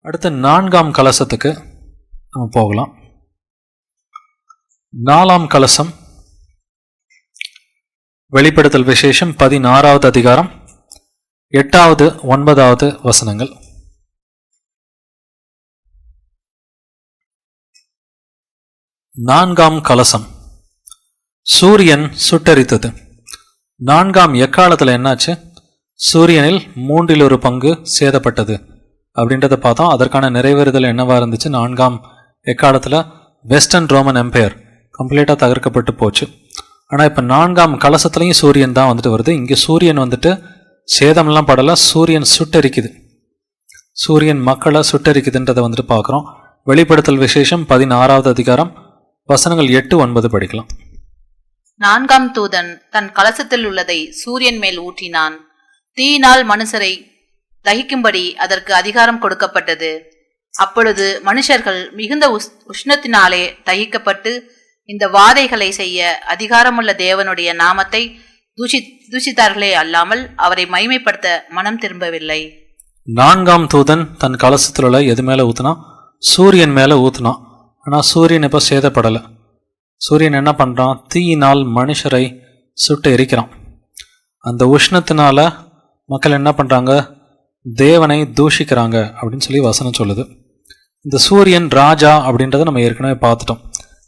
அடுத்து நான்காம் கலசத்துக்கு நம்ம போகலாம். நாலாம் கலசம் வெளிப்படுத்தல் விசேஷம் பதினாறாவது அதிகாரம் எட்டாவது ஒன்பதாவது வசனங்கள். நான்காம் கலசம் சூரியன் சுட்டரித்தது. நான்காம் எக்காலத்தில் என்னாச்சு? சூரியனில் மூன்றில் ஒரு பங்கு சேதப்பட்டது. அப்படின்றத பார்த்தோம். அதற்கான நிறைவேறுதல் என்னவாக இருந்துச்சு? நான்காம் எக்காலத்தில் வெஸ்டர்ன் ரோமன் எம்பையர் கம்ப்ளீட்டாக தகர்க்கப்பட்டு போச்சு. ஆனால் இப்போ நான்காம் கலசத்துலேயும் சூரியன் தான் வந்துட்டு வருது. இங்கே சூரியன் வந்துட்டு சேதம்லாம் படலை. சூரியன் சுட்டரிக்குது. சூரியன் மக்களை சுட்டரிக்குதுன்றதை வந்துட்டு பார்க்குறோம். வெளிப்படுத்தல் விசேஷம் பதினாறாவது அதிகாரம் வசனங்கள் எட்டு ஒன்பது படிக்கலாம். நான்காம் தூதன் தன் கலசத்தில் உள்ளதை சூரியன் மேல் ஊற்றினான் தீயினால் மனுஷரை தகிக்கும்படி அதற்கு அதிகாரம் கொடுக்கப்பட்டது. அப்பொழுது மனுஷர்கள் மிகுந்த உஷ் உஷ்ணத்தினாலே தகிக்கப்பட்டு இந்த வாதைகளை செய்ய அதிகாரமுள்ள தேவனுடைய நாமத்தை தூஷி தூஷித்தார்களே அல்லாமல் அவரை மைமைப்படுத்த மனம் திரும்பவில்லை. நான்காம் தூதன் தன் கலசத்தில் உள்ள எது மேலே ஊத்துனா? சூரியன் மேலே ஊத்துனான் ஆனால் சூரியன் இப்போ சேதப்படலை. சூரியன் என்ன பண்ணுறான் தீயினால் மனுஷரை சுட்டு எரிக்கிறான். அந்த உஷ்ணத்தினால மக்கள் என்ன பண்ணுறாங்க தேவனை தூஷிக்கிறாங்க அப்படின்னு சொல்லி வசனம் சொல்லுது. இந்த சூரியன் ராஜா அப்படின்றத நம்ம ஏற்கனவே பார்த்துட்டோம்.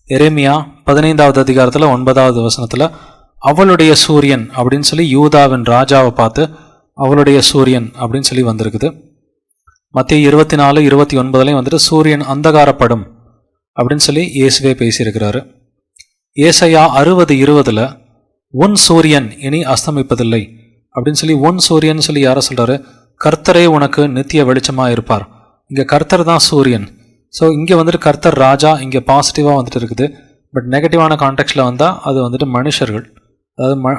எரேமியா பதினைந்தாவது அதிகாரத்தில் ஒன்பதாவது வசனத்தில் அவளுடைய சூரியன் அப்படின்னு சொல்லி யூதாவின் ராஜாவை பார்த்து அவளுடைய சூரியன் அப்படின்னு சொல்லி வந்திருக்குது. மத்திய இருபத்தி நாலு இருபத்தி ஒன்பதுலையும் வந்துட்டு சூரியன் அந்தகாரப்படும் அப்படின்னு சொல்லி இயேசுவே பேசியிருக்கிறாரு. ஏசையா அறுபது இருபதுல உன் சூரியன் இனி அஸ்தமிப்பதில்லை அப்படின்னு சொல்லி உன் சூரியன் சொல்லி யாரை சொல்றாரு? கர்த்தரே உனக்கு நித்திய வெளிச்சமாக இருப்பார். இங்கே கர்த்தர் தான் சூரியன். ஸோ இங்கே வந்துட்டு கர்த்தர் ராஜா இங்கே பாசிட்டிவாக வந்துட்டு இருக்குது. பட் நெகட்டிவான கான்டெக்ட்ல வந்தால் அது வந்துட்டு மனுஷர்கள். அதாவது ம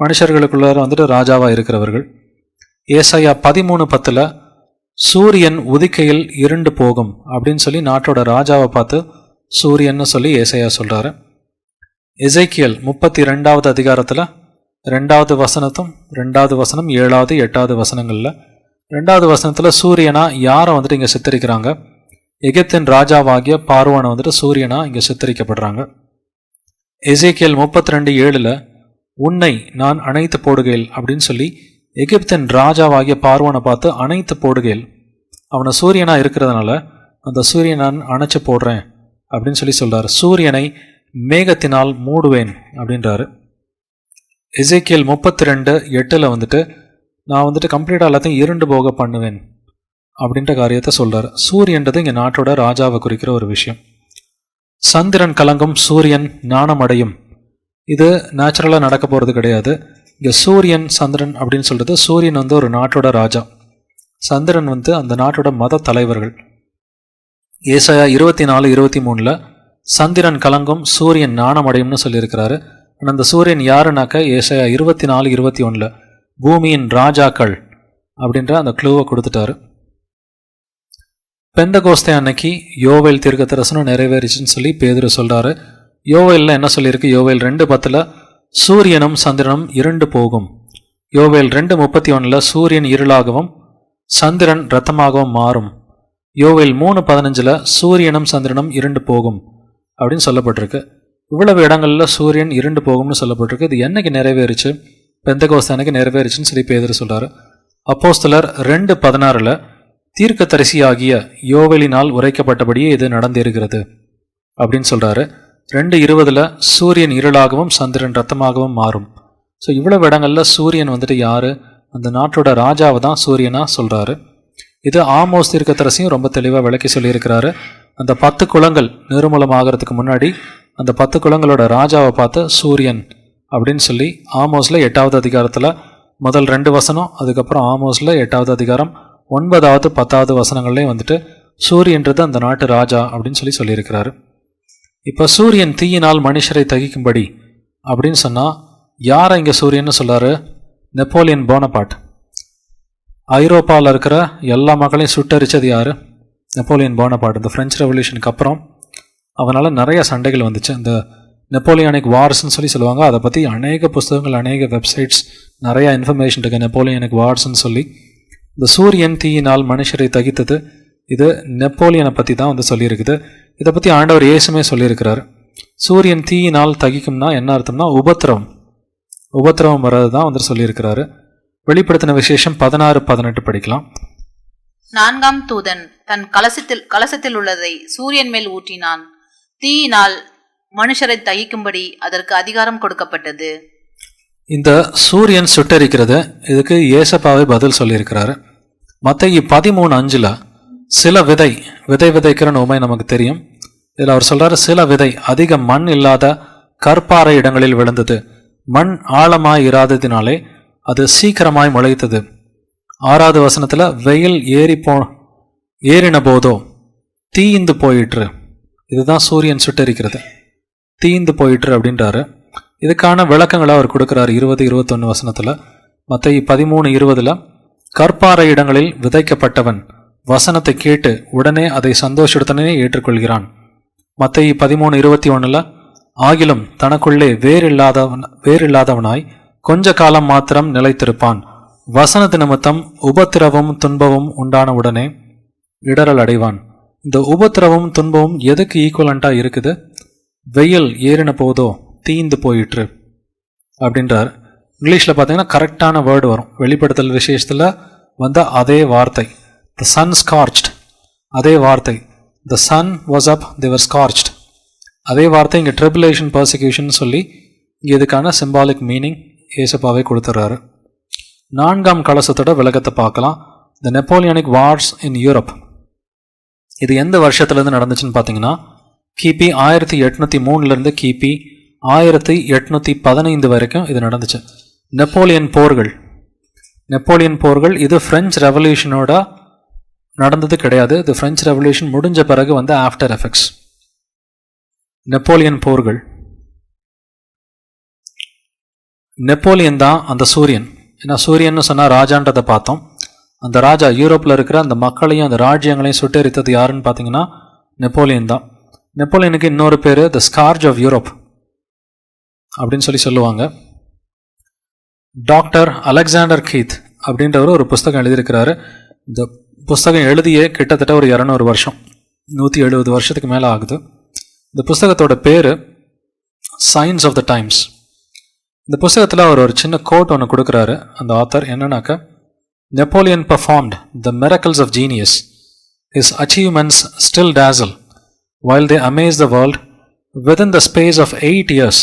மனுஷர்களுக்குள்ளார வந்துட்டு ராஜாவாக இருக்கிறவர்கள். ஏசையா பதிமூணு பத்தில் சூரியன் உதிக்கையில் இருண்டு போகும் அப்படின்னு சொல்லி நாட்டோட ராஜாவை பார்த்து சூரியன்னு சொல்லி ஏசையா சொல்கிறாரு எசைக்கியல் முப்பத்தி ரெண்டாவது அதிகாரத்தில் ரெண்டாவது வசனத்தும் ரெண்டாவது வசனம் ஏழாவது எட்டாவது வசனங்களில் ரெண்டாவது வசனத்தில் சூரியனா யாரை வந்துட்டு இங்கே சித்தரிக்கிறாங்க? எகிப்தின் ராஜாவாகிய பார்வானை வந்துட்டு சூரியனா இங்கே சித்தரிக்கப்படுறாங்க. எசேக்கியல் முப்பத்தி ரெண்டு ஏழில் உன்னை நான் அணைத்து போடுகையில் அப்படின்னு சொல்லி எகிப்தின் ராஜாவாகிய பார்வனை பார்த்து அணைத்து போடுகையில் அவனை சூரியனாக இருக்கிறதுனால அந்த சூரியனை நான் அணைச்சு போடுறேன் அப்படின்னு சொல்லி சொல்கிறார் சூரியனை மேகத்தினால் மூடுவேன் அப்படின்றாரு. எசேக்கியல் முப்பத்தி ரெண்டு எட்டில் வந்துட்டு நான் வந்துட்டு கம்ப்ளீட்டாக எல்லாத்தையும் இருண்டு போக பண்ணுவேன் அப்படின்ற காரியத்தை சொல்கிறார் சூரியன்றது இங்கே நாட்டோட ராஜாவை குறிக்கிற ஒரு விஷயம். சந்திரன் கலங்கும் சூரியன் நாணமடையும் இது நேச்சுரலாக நடக்க போகிறது கிடையாது. இங்கே சூரியன் சந்திரன் அப்படின்னு சொல்கிறது சூரியன் வந்து ஒரு நாட்டோட ராஜா. சந்திரன் வந்து அந்த நாட்டோட மத தலைவர்கள். ஏசாயா இருபத்தி நாலு இருபத்தி மூணில் சந்திரன் கலங்கும் சூரியன் நாணமடையும்னு சொல்லியிருக்கிறாரு. ஆனால் அந்த சூரியன் யாருனாக்கா ஏசாயா இருபத்தி நாலு இருபத்தி ஒன்றில் பூமியின் ராஜாக்கள் அப்படின்ற அந்த க்ளூவை கொடுத்துட்டாரு. பெந்த கோஸ்தே அன்னைக்கு யோவேல் தீர்க்கத்தரசனும் நிறைவேறிச்சுன்னு சொல்லி பேதுரு சொல்கிறாரு யோவேலில் என்ன சொல்லியிருக்கு? யோவேல் ரெண்டு பத்தில் சூரியனும் சந்திரனும் இருண்டு போகும். யோவேல் ரெண்டு முப்பத்தி ஒன்றில் சூரியன் இருளாகவும் சந்திரன் ரத்தமாகவும் மாறும். யோவேல் மூணு பதினஞ்சில் சூரியனும் சந்திரனும் இருண்டு போகும் அப்படின்னு சொல்லப்பட்டிருக்கு. இவ்வளவு இடங்களில் சூரியன் இருண்டு போகும்னு சொல்லப்பட்டிருக்கு. இது என்னைக்கு நிறைவேறுச்சு? பெந்தகோஸ்தே அன்னைக்கு நிறைவேறுச்சுன்னு சொல்லி பேதர் சொல்கிறார் அப்போஸ்தலர் ரெண்டு பதினாறுல தீர்க்கதரிசியாகிய யோவேலினால் உரைக்கப்பட்டபடியே இது நடந்திருக்கிறது அப்படின்னு சொல்கிறாரு ரெண்டு இருபதில் சூரியன் இருளாகவும் சந்திரன் ரத்தமாகவும் மாறும். ஸோ இவ்வளவு இடங்களில் சூரியன் வந்துட்டு யார்? அந்த நாட்டோட ராஜாவை தான் சூரியனாக சொல்கிறாரு இது ஆமோஸ் தீர்க்கத்தரசியும் ரொம்ப தெளிவாக விளக்கி சொல்லியிருக்கிறாரு. அந்த பத்து குளங்கள் நிர்மூலம் ஆகிறதுக்கு முன்னாடி அந்த பத்து குளங்களோட ராஜாவை பார்த்து சூரியன் அப்படின்னு சொல்லி ஆமோஸில் எட்டாவது அதிகாரத்தில் முதல் ரெண்டு வசனம் அதுக்கப்புறம் ஆமோஸில் எட்டாவது அதிகாரம் ஒன்பதாவது பத்தாவது வசனங்கள்லேயும் வந்துட்டு சூரியன்றது அந்த நாட்டு ராஜா அப்படின்னு சொல்லி சொல்லியிருக்கிறாரு. இப்போ சூரியன் தீயினால் மனுஷரை தகிக்கும்படி அப்படின்னு சொன்னால் யாரை இங்கே சூரியன்னு சொல்லாரு? Napoleon Bonaparte. ஐரோப்பாவில் இருக்கிற எல்லா மக்களையும் சுட்டரிச்சது யார்? Napoleon Bonaparte. இந்த ஃப்ரெஞ்ச் ரெவல்யூஷனுக்கு அப்புறம் அவனால் நிறைய சண்டைகள் வந்துச்சு. இந்த நெப்போலியானிக் வார்ஸ்னு சொல்லி சொல்லுவாங்க. அதை பற்றி அநேக புஸ்தகங்கள் அநேக வெப்சைட்ஸ் நிறையா இன்ஃபர்மேஷன் இருக்குது நெப்போலியானிக் வார்ஸ்ன்னு சொல்லி. இந்த சூரியன் தீயினால் மனுஷரை தகித்தது இது நெப்போலியனை பற்றி தான் வந்து சொல்லியிருக்குது. இதை பற்றி ஆண்டவர் இயேசுமே சொல்லியிருக்கிறார். சூரியன் தீயினால் தகிக்கும்னா என்ன அர்த்தம்னா உபத்திரவம். உபத்திரவம் வர்றது தான் வந்து சொல்லியிருக்கிறாரு. வெளிப்படுத்தின விசேஷம் பதினாறு பதினெட்டு படிக்கலாம். நான்காம் தூதன் தன் கலசத்தில் கலசத்தில் உள்ளதை சூரியன் மேல் ஊற்றினான் தீயினால் மனுஷரை தகிக்கும்படி அதற்கு அதிகாரம் கொடுக்கப்பட்டது. இந்த சூரியன் சுட்டரிக்கிறது. இதுக்கு ஏசப்பாவே பதில் சொல்லியிருக்கிறாரு. மற்ற பதிமூணு அஞ்சில் சில விதை விதை விதைக்கிறன்னு உண்மை நமக்கு தெரியும். இதில் அவர் சொல்கிறார் சில விதை அதிக மண் இல்லாத கற்பாறை இடங்களில் விழுந்தது. மண் ஆழமாய் இராததினாலே அது சீக்கிரமாய் முளைத்தது. ஆறாவது வசனத்தில் வெயில் ஏறி போ ஏறின போதோ தீந்து போயிற்று. இதுதான் சூரியன் சுட்டரிக்கிறது. தீந்து போயிட்டு அப்படின்றாரு. இதுக்கான விளக்கங்களை அவர் கொடுக்குறாரு இருபது இருபத்தொன்று வசனத்தில். மற்ற பதிமூணு இருபதில் கற்பாறை இடங்களில் விதைக்கப்பட்டவன் வசனத்தை கேட்டு உடனே அதை சந்தோஷத்துடனே ஏற்றுக்கொள்கிறான். மற்ற பதிமூணு இருபத்தி ஒன்றில் ஆகிலும் தனக்குள்ளே வேறில்லாதவன் வேறில்லாதவனாய் கொஞ்ச காலம் மாத்திரம் நிலைத்திருப்பான். வசனத்து நிமித்தம் உபத்திரவும் துன்பமும் உண்டான உடனே இடரல் அடைவான். இந்த உபத்திரவும் துன்பமும் எதுக்கு ஈக்குவலண்ட்டாக இருக்குது? வெயில் ஏறின போதோ தீந்து போயிற்று அப்படின்றார். இங்கிலீஷில் பார்த்தீங்கன்னா கரெக்டான வேர்டு வரும். வெளிப்படுத்தல் விசேஷத்தில் வந்த அதே வார்த்தை த சன் ஸ்கார்ச்ட் அதே வார்த்தை த சன் வாஸ் அப் தேவர் ஸ்கார்ச்ட் அதே வார்த்தை இங்கே ட்ரிபுலேஷன் பர்சிக்யூஷன் சொல்லி இங்கே இதுக்கான சிம்பாலிக் மீனிங் ஏசப்பாவே கொடுத்துட்றாரு நான்காம் கலசத்தோட விளக்கத்தை பார்க்கலாம். த நெப்போலியானிக் வார்ஸ் இன் யூரோப் இது எந்த வருஷத்துலேருந்து நடந்துச்சுன்னு பார்த்தீங்கன்னா கிபி ஆயிரத்தி எட்நூற்றி மூணுலேருந்து கிபி ஆயிரத்தி எட்நூற்றி பதினைந்து வரைக்கும் இது நடந்துச்சு. நெப்போலியன் போர்கள். நெப்போலியன் போர்கள் இது பிரெஞ்சு ரெவல்யூஷனோட நடந்தது கிடையாது. இது பிரெஞ்சு ரெவல்யூஷன் முடிஞ்ச பிறகு வந்து ஆஃப்டர் எஃபெக்ட்ஸ் நெப்போலியன் போர்கள். நெப்போலியன் தான் அந்த சூரியன். ஏன்னா சூரியன்னு சொன்னால் ராஜான்றதை பார்த்தோம். அந்த ராஜா யூரோப்பில் இருக்கிற அந்த மக்களையும் அந்த ராஜ்யங்களையும் சுட்டெரித்தது யாருன்னு பார்த்தீங்கன்னா நெப்போலியன் தான். நெப்போலியனுக்கு இன்னொரு பேர் த ஸ்கார்ஜ் ஆஃப் யூரோப் அப்படின்னு சொல்லி சொல்லுவாங்க. டாக்டர் அலெக்சாண்டர் கீத் அப்படின்றவர் ஒரு புஸ்தகம் எழுதியிருக்கிறாரு. இந்த புஸ்தகம் எழுதியே கிட்டத்தட்ட ஒரு இரநூறு வருஷம் நூற்றி எழுபது வருஷத்துக்கு மேலே ஆகுது. இந்த புஸ்தகத்தோட பேர் சயின்ஸ் ஆஃப் த டைம்ஸ் இந்த புஸ்தகத்தில் அவர் ஒரு சின்ன கோட் ஒன்று கொடுக்குறாரு. அந்த ஆத்தர் என்னன்னாக்கா Napoleon performed the miracles of genius his achievements still dazzle while they amazed the world within the space of eight years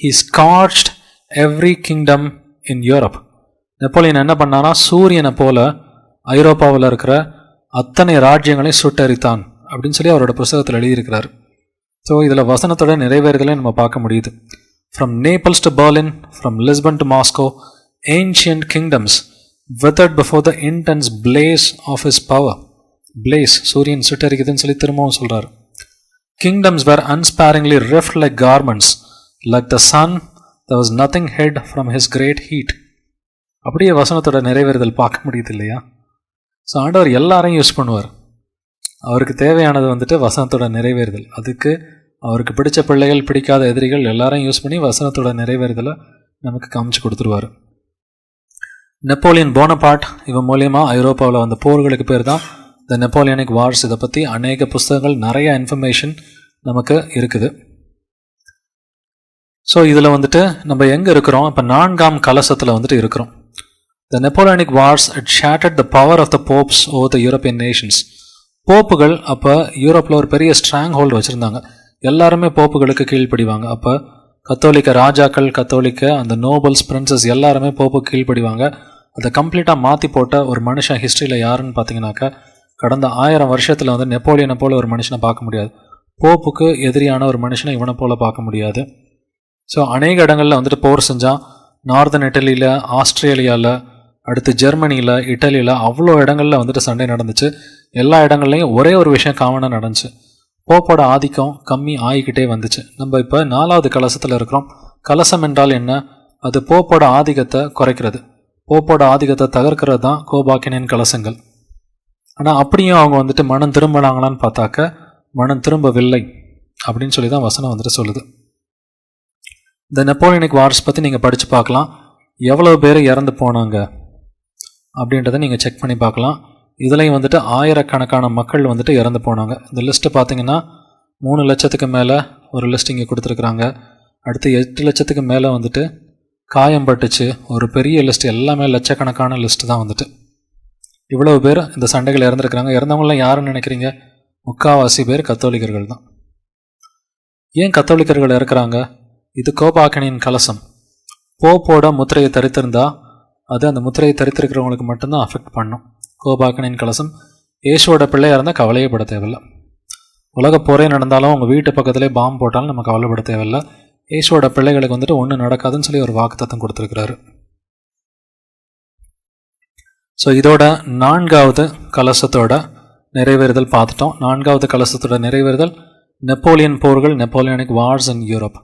he scorched every kingdom in europe. Napoleon என்ன பண்ணானா சூரியனை போல ஐரோப்பாவில் இருக்கிற அத்தனை ராஜ்யங்களையும் சுட்டரித்தான் அப்படின்னு சொல்லி அவரோட புஸ்தகத்தில் எழுதியிருக்கிறார். ஸோ இதில் வசனத்தோட நிறைவேறுதலை நம்ம பார்க்க முடியுது. From Naples to Berlin from Lisbon to Moscow ancient kingdoms withered before the intense blaze of his power blaze சூரியன் சுட்டரிக்குதுன்னு சொல்லி திரும்பவும் சொல்கிறார் kingdoms were unsparingly rift like garments like the sun there was nothing hid from his great heat. அப்படியே வசனத்தோட நிறைவேறுதல் பார்க்க முடியுது இல்லையா so ஆண்டவர் எல்லாரையும் யூஸ் பண்ணுவார். அவருக்கு தேவையானது வந்துட்டு வசனத்தோட நிறைவேறுதல். அதுக்கு அவருக்கு பிடிச்ச பிள்ளைகள் பிடிக்காத எதிரிகள் எல்லாரையும் யூஸ் பண்ணி வசனத்தோட நிறைவேறுதலை நமக்கு காமிச்சு கொடுத்துருவாரு. நெப்போலியன் போனபாட் இவன் மூலியமாக ஐரோப்பாவில் வந்த போர்களுக்கு பேர் தான் த நெப்போலியனிக் வார்ஸ் இதை பற்றி அநேக புஸ்தகங்கள் நிறைய இன்ஃபர்மேஷன் நமக்கு இருக்குது. ஸோ இதில் வந்துட்டு நம்ம எங்கே இருக்கிறோம்? இப்போ நான்காம் கலசத்தில் வந்துட்டு இருக்கிறோம். The Napoleonic wars it shattered the power of the popes over the European nations போப்புகள் அப்போ யூரோப்பில் ஒரு பெரிய ஸ்ட்ராங் ஹோல்டு வச்சுருந்தாங்க. எல்லாருமே போப்புகளுக்கு கீழ்ப்படிவாங்க. அப்போ கத்தோலிக்க ராஜாக்கள் கத்தோலிக்க அந்த நோபல்ஸ் பிரின்சஸ் எல்லாருமே போப்புக்கு கீழ்ப்படிவாங்க. அதை கம்ப்ளீட்டாக மாற்றி போட்ட ஒரு மனுஷன் ஹிஸ்ட்ரியில் யாருன்னு பார்த்தீங்கன்னாக்கா கடந்த ஆயிரம் வருஷத்தில் வந்து நெப்போலியனை போல் ஒரு மனுஷனை பார்க்க முடியாது. போப்புக்கு எதிரியான ஒரு மனுஷனை இவனை போல் பார்க்க முடியாது. ஸோ அநேக இடங்களில் வந்துட்டு போர் செஞ்சான் நார்தன் இட்டலியில் ஆஸ்திரேலியாவில் அடுத்து ஜெர்மனியில் இட்டலியில் அவ்வளோ இடங்களில் வந்துட்டு சண்டை நடந்துச்சு. எல்லா இடங்கள்லையும் ஒரே ஒரு விஷயம் காமனாக நடந்துச்சு. போப்போட ஆதிக்கம் கம்மி ஆகிக்கிட்டே வந்துச்சு. நம்ம இப்போ நாலாவது கலசத்தில் இருக்கிறோம். கலசம் என்றால் என்ன? அது போப்போட ஆதிக்கத்தை குறைக்கிறது. போப்போட ஆதிக்கத்தை தகர்க்கிறது தான் கோபாக்கினின் கலசங்கள். ஆனால் அப்படியும் அவங்க வந்துட்டு மனம் திரும்பினாங்களான்னு பார்த்தாக்க மனம் திரும்பவில்லை அப்படின்னு சொல்லி தான் வசனம் வந்துட்டு சொல்லுது. இந்த நெப்போலியனிக் வார்ஸ் பற்றி நீங்கள் படித்து பார்க்கலாம். எவ்வளோ பேர் இறந்து போனாங்க அப்படின்றத நீங்கள் செக் பண்ணி பார்க்கலாம். இதுலேயும் வந்துட்டு ஆயிரக்கணக்கான மக்கள் வந்துட்டு இறந்து போனாங்க. இந்த லிஸ்ட்டு பார்த்தீங்கன்னா மூணு லட்சத்துக்கு மேலே ஒரு லிஸ்ட் இங்கே கொடுத்துருக்குறாங்க. அடுத்து எட்டு லட்சத்துக்கு மேலே வந்துட்டு காயம் பட்டுச்சு ஒரு பெரிய லிஸ்ட் எல்லாமே லட்சக்கணக்கான லிஸ்ட்டு தான் வந்துட்டு. இவ்வளவு பேர் இந்த சண்டைகள் இறந்துருக்குறாங்க. இறந்தவங்களாம் யாருன்னு நினைக்கிறீங்க? முக்காவாசி பேர் கத்தோலிக்கர்கள் தான். ஏன் கத்தோலிக்கர்கள் இறக்குறாங்க? இது கோபாக்கனின் கலசம். போப்போட முத்திரையை தரித்திருந்தா அது அந்த முத்திரையை தரித்திருக்கிறவங்களுக்கு மட்டும்தான் அஃபெக்ட் பண்ணும். கோபாக்கனின் கலசம். இயேசுவோட பிள்ளையாக இருந்தால் கவலையப்பட தேவையில்லை. உலக போரே நடந்தாலும் உங்கள் வீட்டு பக்கத்திலே பாம்பு போட்டாலும் நம்ம கவலைப்பட தேவையில்லை. இயேசுவோட பிள்ளைகளுக்கு வந்துட்டு ஒன்றும் நடக்காதுன்னு சொல்லி ஒரு வாக்குத்தத்தம் கொடுத்துருக்கிறாரு. ஸோ இதோட நான்காவது கலசத்தோட நிறைவேறுதல் பார்த்துட்டோம். நான்காவது கலசத்தோட நிறைவேறுதல் நெப்போலியன் போர்கள் நெப்போலியனிக் வார்ஸ் இன் யூரோப்